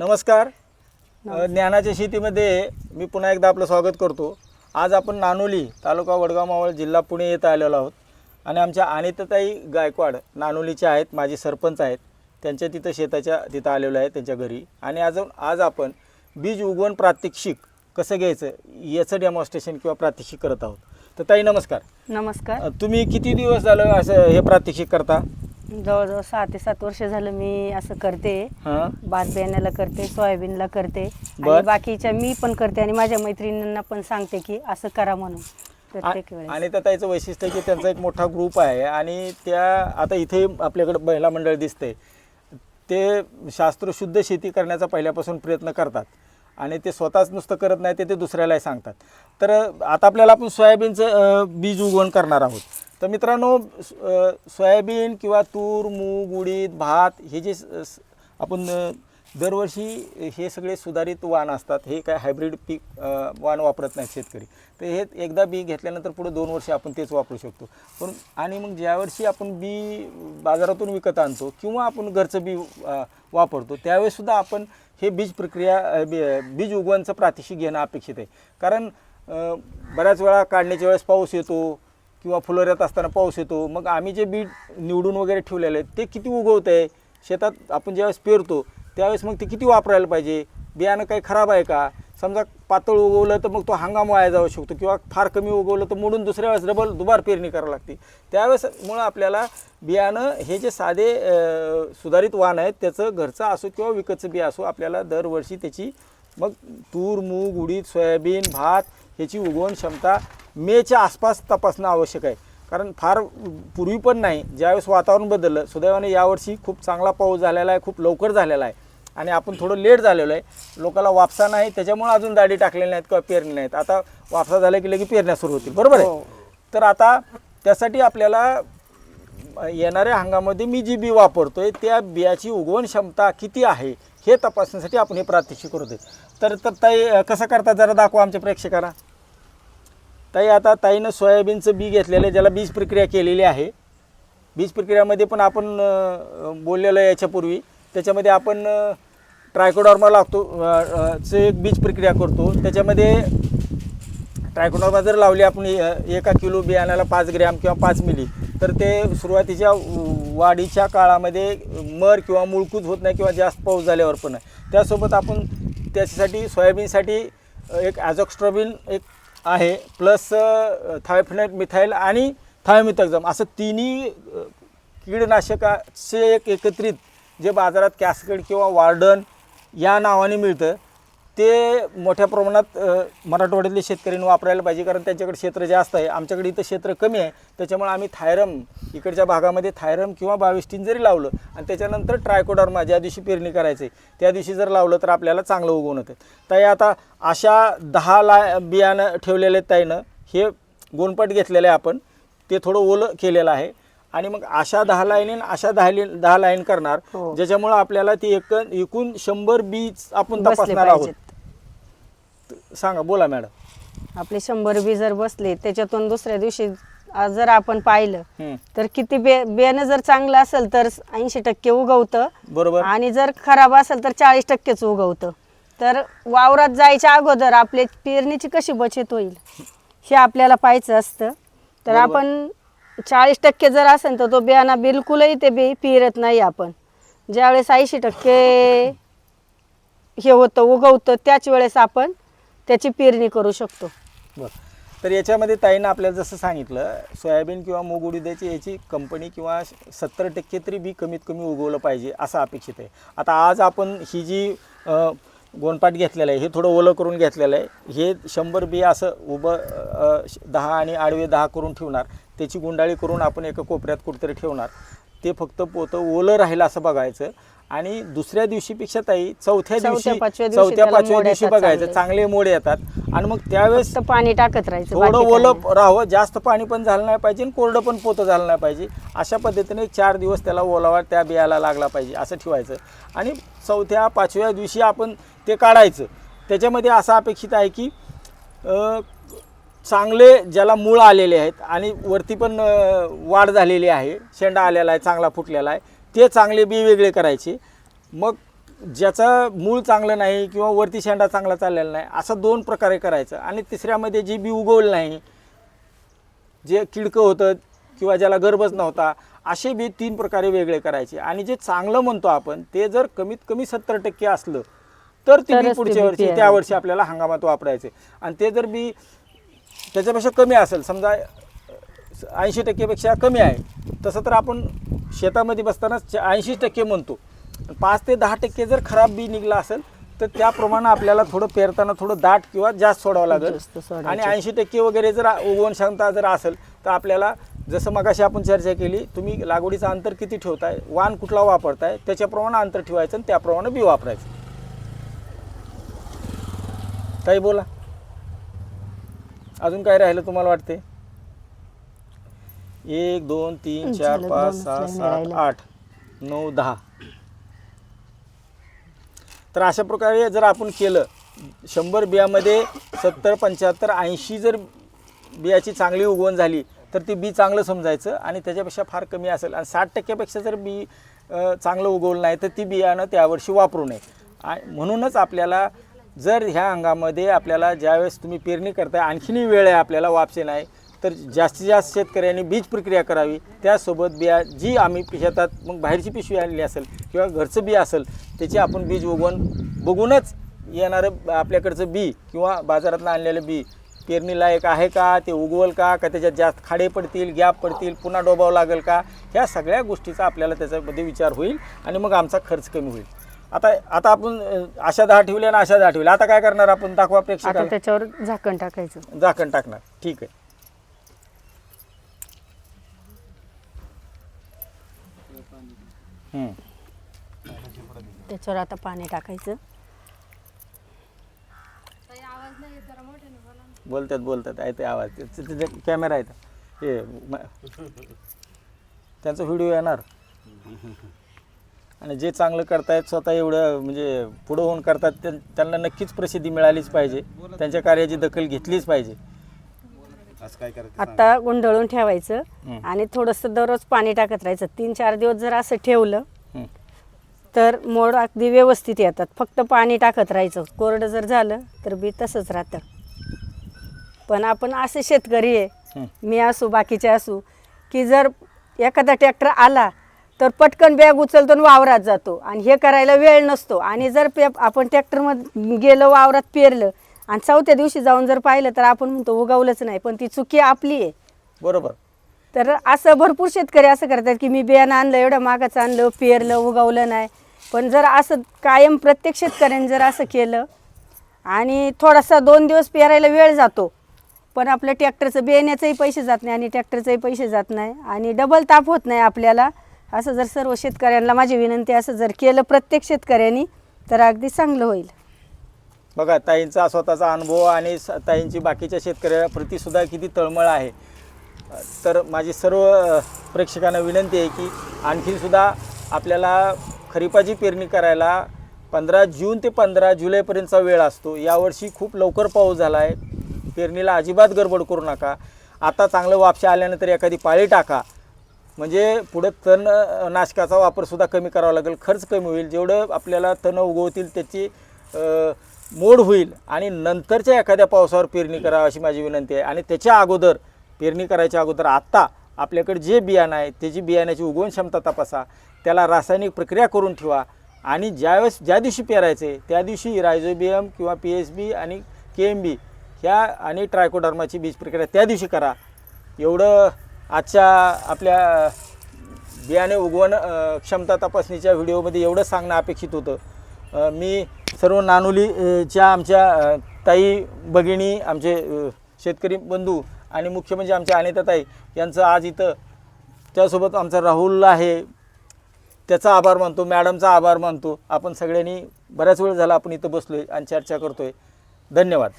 नमस्कार. अ, ज्ञानाच्या शेतीमध्ये मी पुन्हा एकदा आपलं स्वागत करतो. आज आपण नानोली तालुका वडगाव मावळ जिल्हा पुणे येथे आलेलो आहोत. आणि आमच्या अनिताताई गायकवाड नानोलीच्या आहेत माझे सरपंच आहेत. त्यांच्या तिथं शेताच्या तिथं आलेलो आहे त्यांच्या घरी. आणि आज आज आपण बीज उगवण प्रात्यक्षिक कसं घ्यायचं याचं डेमॉन्स्ट्रेशन किंवा प्रात्यक्षिक करत आहोत. तर ताई नमस्कार. नमस्कार. अ, तुम्ही किती दिवस झालं असं हे प्रात्यक्षिक करता? जवळजवळ सहा ते सात वर्ष झालं मी असं करते. हां? भात बियाण्याला करते सोयाबीनला करते. बर. बाकीच्या मी पण करते आणि माझ्या मैत्रिणींना पण सांगते की असं करा म्हणून प्रत्येक वेळेस. आणि त्या ताईचं वैशिष्ट्य आहे की त्यांचा एक मोठा ग्रुप आहे आणि त्या आता इथे आपल्याकडे महिला मंडळ दिसते. ते शास्त्रशुद्ध शेती करण्याचा पहिल्यापासून प्रयत्न करतात. आणि ते स्वतःच नुसतं करत नाही ते ते दुसऱ्यालाही सांगतात. तर आता आपल्याला आपण सोयाबीनचं अं, बीज उगवण करणार आहोत. तर मित्रांनो सोयाबीन किंवा तूर मूग उडीद भात हे जे आपण दरवर्षी हे सगळे सुधारित वाण असतात. हे काय हायब्रिड पीक वाण वापरत नाहीत शेतकरी. तर हे एकदा बी घेतल्यानंतर पुढे दोन वर्ष आपण तेच वापरू शकतो. पण आणि मग ज्या वर्षी आपण बी बाजारातून विकत आणतो किंवा आपण घरचं बी वापरतो त्यावेळेसुद्धा आपण हे बीज प्रक्रिया बी- बीज उगवणचं प्रात्यक्षिक घेणं अपेक्षित आहे. कारण बऱ्याच वेळा काढण्याच्या वेळेस पाऊस येतो किंवा फुलोऱ्यात असताना पाऊस येतो मग आम्ही जे बी निवडून वगैरे ठेवलेलं आहे ते किती उगवत आहे शेतात आपण ज्यावेळेस पेरतो त्यावेळेस मग ते किती वापरायला पाहिजे? बियाणं काही खराब आहे का? समजा पातळ उगवलं तर मग तो हंगाम वाया जाऊ शकतो किंवा फार कमी उगवलं तर मोडून दुसऱ्या वेळेस डबल दुबार पेरणी करावी लागते. त्यावेळेस मुळं आपल्याला बियाणं हे जे साधे सुधारित वाण आहेत त्याचं घरचं असो किंवा विकतचं बी असो आपल्याला दरवर्षी त्याची मग तूर मूग उडीद सोयाबीन भात ह्याची उगवण क्षमता मेच्या आसपास तपासणं आवश्यक आहे. कारण फार पूर्वी पण नाही ज्यावेळेस वातावरण बदललं सुदैवाने यावर्षी खूप चांगला पाऊस झालेला आहे खूप लवकर झालेला आहे. आणि आपण थोडं लेट झालेलो आहे. लोकांना वापसा नाही त्याच्यामुळे अजून दाढी टाकलेल्या नाहीत किंवा पेरणी नाहीत. आता वापसा झाल्या की लगेच पेरण्या सुरू होतील. बरोबर हो. आहे तर आता त्यासाठी आपल्याला येणाऱ्या हंगामामध्ये मी जी बी वापरतोय त्या बियाची उगवण क्षमता किती आहे हे तपासण्यासाठी आपण हे प्रात्यक्षिक करतोय. तर तर ताई कसं करता? जरा दाखवा आमच्या प्रेक्षकाला ताई आता ताईनं सोयाबीनचं बी घेतलेलं आहे ज्याला बीज प्रक्रिया केलेली आहे. बीज प्रक्रियामध्ये पण आपण बोललेलं आहे याच्यापूर्वी. त्याच्यामध्ये आपण ट्रायकोडॉर्मा लागतो चे एक बीज प्रक्रिया करतो. त्याच्यामध्ये ट्रायकोडॉर्मा जर लावली आपण एका किलो बियाण्याला पाच ग्रॅम किंवा पाच मिली तर ते सुरुवातीच्या वाढीच्या काळामध्ये मर किंवा मुळकूच होत नाही किंवा जास्त पाऊस झाल्यावर पण. त्यासोबत आपण त्याच्यासाठी सोयाबीनसाठी एक ॲझॉक्स्ट्रॉबिन एक आहे प्लस थायफिनेट मिथाईल आणि थायोमिथॅक्झम असं तिन्ही कीडनाशकाचे एक एकत्रित जे बाजारात कॅस्केड किंवा वार्डन या नावाने मिळतं. ते मोठ्या प्रमाणात मराठवाड्यातले शेतकऱ्यांनी वापरायला पाहिजे कारण त्यांच्याकडे क्षेत्र जास्त आहे. आमच्याकडे इथं क्षेत्र कमी आहे. त्याच्यामुळे आम्ही थायरम इकडच्या भागामध्ये थायरम किंवा बाविस्टीन जरी लावलं आणि त्याच्यानंतर ट्रायकोडर्मा ज्या दिवशी पेरणी करायची त्या दिवशी जर लावलं तर आपल्याला चांगलं उगवून होतं ताई आता अशा दहा ला बियाणं ठेवलेले आहेत ताईनं हे गोनपट घेतलेलं आहे आपण. ते थोडं ओलं केलेलं आहे. आणि मग अशा दहा लाईनी अशा दहा लाईन दहा लाईन करणार हो. ज्याच्यामुळं आपल्याला ती एक एकूण शंभर बीज आपण बसले तपासणार आहोत. पाहिजेत. सांगा बोला मॅडम. आपले शंभर बी जर बसले त्याच्यातून दुसऱ्या दिवशी आज जर आपण पाहिलं तर किती बे बियाणं जर चांगलं असेल तर ऐंशी टक्के उगवतं. बरोबर. आणि जर खराब असेल तर चाळीस टक्केच उगवतं. तर वावरात जायच्या अगोदर आपल्या पेरणीची कशी बचत होईल हे आपल्याला पाहायचं असतं. तर बरोबर. आपण चाळीस टक्के जर असेल तर तो बियाणा बिलकुलही ते बी पेरत नाही आपण. ज्यावेळेस ऐंशी टक्के हे होतं उगवतं त्याच वेळेस आपण त्याची पेरणी करू शकतो. बरं. तर याच्यामध्ये ताईनं आपल्याला जसं सांगितलं सोयाबीन किंवा मूग उडीदाची याची कंपनी किंवा सत्तर टक्के तरी बी कमीत कमी उगवलं पाहिजे असं अपेक्षित आहे. आता आज आपण ही जी गोणपाट घेतलेलं आहे हे थोडं ओलं करून घेतलेलं आहे हे शंभर बी असं उभं दहा आणि आडवे दहा करून ठेवणार त्याची गुंडाळी करून आपण एका कोपऱ्यात कुठेतरी ठेवणार. ते फक्त पोतं ओलं राहिलं असं बघायचं. आणि दुसऱ्या दिवशीपेक्षा ताई चौथ्या दिवशी चौथ्या पाचव्या दिवशी बघायचं. चांगले. मोड येतात. आणि मग त्यावेळेस पाणी टाकत राहायचं थोडं ओलं. राहावं जास्त पाणी पण झालं नाही पाहिजे आणि कोरडं पण पोतं झालं नाही पाहिजे. अशा पद्धतीने चार दिवस त्याला ओलावा त्या बियाला लागला पाहिजे असं ठेवायचं. आणि चौथ्या पाचव्या दिवशी आपण ते काढायचं. त्याच्यामध्ये असं अपेक्षित आहे की चांगले ज्याला मूळ आलेले आहेत आणि वरती पण वाढ झालेली आहे शेंडा आलेला आहे चांगला फुटलेला आहे ते चांगले बी वेगळे करायचे. मग ज्याचं मूळ चांगलं नाही किंवा वरती शेंडा चांगला चाललेला नाही असं दोन प्रकारे करायचं. आणि तिसऱ्यामध्ये जी बी उगवलं नाही जे किडकं होतं किंवा ज्याला गर्भच नव्हता असे बी तीन प्रकारे वेगळे करायचे. आणि जे चांगलं म्हणतो आपण ते जर कमीत कमी सत्तर टक्के असलं तर ते बी तरच ते पुढच्या वर्षी. त्या वर्षी आपल्याला हंगामात वापरायचे. आणि ते जर बी त्याच्यापेक्षा कमी असेल. समजा ऐंशी टक्केपेक्षा कमी आहे. तसं तर आपण शेतामध्ये बसताना ऐंशी टक्के म्हणतो. पाच ते दहा टक्के जर खराब बी निघला असेल तर त्याप्रमाणे आपल्याला थोडं पेरताना थोडं दाट किंवा जास्त सोडावं लागेल. आणि ऐंशी टक्के वगैरे जर उगवण क्षमता जर असेल तर आपल्याला जसं मगाशी आपण चर्चा केली तुम्ही लागवडीचं अंतर किती ठेवताय वाण कुठला वापरताय त्याच्याप्रमाणे अंतर ठेवायचं आणि त्याप्रमाणे बी वापरायचं. काही बोला. अजून काय राहिलं तुम्हाला वाटते एक दोन तीन चार पाच सहा सात. आठ नऊ दहा. तर अशा प्रकारे जर आपण केलं शंभर बियामध्ये सत्तर पंच्याहत्तर ऐंशी जर बियाची चांगली उगवण झाली तर ती बी चांगलं समजायचं आणि त्याच्यापेक्षा फार कमी असेल. आणि साठ टक्क्यापेक्षा जर बी चांगलं उगवलं नाही तर ती बियाणं त्यावर्षी वापरू नये. म्हणूनच आपल्याला जर ह्या हंगामध्ये आपल्याला ज्यावेळेस तुम्ही पेरणी करताय आणखीनही वेळ आहे आपल्याला वापसे नाही तर जास्तीत जास्त शेतकऱ्यांनी बीज प्रक्रिया करावी. त्यासोबत बिया जी आम्ही शेतात मग बाहेरची पिशवी आणली असेल किंवा घरचं बी असेल त्याची आपण बीज उगवून बघूनच येणारं आपल्याकडचं बी किंवा बाजारातनं आणलेलं बी पेरणी लायक आहे का ते उगवल का का त्याच्यात जास्त खाडे पडतील गॅप पडतील पुन्हा डोबावं लागेल का ह्या सगळ्या गोष्टीचा आपल्याला त्याच्यामध्ये विचार होईल आणि मग आमचा खर्च कमी होईल. आता आता आपण अ, अशा दहा ठेवल्या आणि अशा दहा ठेवल्या. आता काय करणार आपण? दाखवा आता प्रेक्षकाला त्याच्यावर झाकण टाकायचं. झाकण टाकणार. ठीक आहे. हम्म. त्याच्यावर आता पाणी टाकायचं. बोलतात बोलतात. आहे ते आवाज. ते- ते- ते कॅमेरा आहे. हे म- त्यांचा व्हिडिओ येणार. आणि जे चांगलं करतायत स्वतः एवढं म्हणजे पुढं होऊन करतात त्यां- त्यांना नक्कीच प्रसिद्धी मिळालीच पाहिजे. त्यांच्या कार्याची दखल घेतलीच पाहिजे. असं काय करायचं आता गुंडळून ठेवायचं हं. आणि थोडंसं दररोज पाणी टाकत राहायचं. तीन चार दिवस जर असं ठेवलं हं. तर मोड अगदी व्यवस्थित येतात. फक्त पाणी टाकत राहायचं. कोरडं जर झालं तर बी तसंच राहतं. पण आपण असे शेतकरी आहे. हं. मी असू बाकीचे असू की जर एखादा ट्रॅक्टर आला तर पटकन बॅग उचलतो आणि वावरात जातो. आणि हे करायला वेळ नसतो. आणि जर पे आपण ट्रॅक्टरमध्ये गेलो वावरात पेरलं आणि चौथ्या दिवशी जाऊन जर पाहिलं तर आपण म्हणतो उगवलंच नाही. पण ती चुकी आपली आहे. बरोबर. तर असं भरपूर शेतकरी असं करतात की मी बियाणं आणलं एवढं मागाचं आणलं पेरलं उगवलं नाही. पण जर असं कायम प्रत्येक शेतकऱ्याने जर असं केलं आणि थोडासा दोन दिवस पेरायला वेळ जातो पण आपल्या ट्रॅक्टरचं बियाण्याचंही पैसे जात नाही आणि ट्रॅक्टरचंही पैसे जात नाही आणि डबल ताप होत नाही आपल्याला असं जर सर्व शेतकऱ्यांना माझी विनंती असं जर केलं प्रत्येक शेतकऱ्यांनी तर अगदी चांगलं होईल. बघा ताईंचा स्वतःचा अनुभव आणि स- ताईंची बाकीच्या शेतकऱ्याप्रती सुद्धा किती तळमळ आहे. तर माझी सर्व अ, प्रेक्षकांना विनंती आहे की आणखीनसुद्धा आपल्याला खरीपाची पेरणी करायला पंधरा जून ते पंधरा जुलैपर्यंतचा वेळ असतो. यावर्षी खूप लवकर पाऊस झाला आहे पेरणीला अजिबात गडबड करू नका. आता चांगलं वापशी आल्यानंतर एखादी पाळी टाका. म्हणजे पुढं तण नाशकाचा वापरसुद्धा कमी करावा लागेल खर्च कमी होईल. जेवढं आपल्याला तण उगवतील त्याची मोड होईल. आणि नंतरच्या एखाद्या पावसावर पेरणी करावी अशी माझी विनंती आहे. आणि त्याच्या अगोदर पेरणी करायच्या अगोदर आत्ता आपल्याकडे जे बियाणं आहे त्याची बियाण्याची उगवण क्षमता तपासा. त्याला रासायनिक प्रक्रिया करून ठेवा. आणि ज्यावेळेस ज्या दिवशी पेरायचे त्या दिवशी रायझोबियम किंवा पी एस बी आणि के एम बी ह्या आणि ट्रायकोडर्माची बीज प्रक्रिया त्या दिवशी करा. एवढं आजच्या आपल्या बियाणे उगवण क्षमता तपासणीच्या व्हिडिओमध्ये एवढं सांगणं अपेक्षित होतं. मी सर्व नानोलीच्या आमच्या ताई भगिनी आमचे शेतकरी बंधू आणि मुख्य म्हणजे आमच्या अनिताताई यांचं आज इथं त्यासोबत आमचा राहुल आहे. त्याचा आभार मानतो मॅडमचा आभार मानतो. आपण सगळ्यांनी बऱ्याच वेळ झाला आपण इथं बसलो आहे आणि चर्चा करतो आहे धन्यवाद.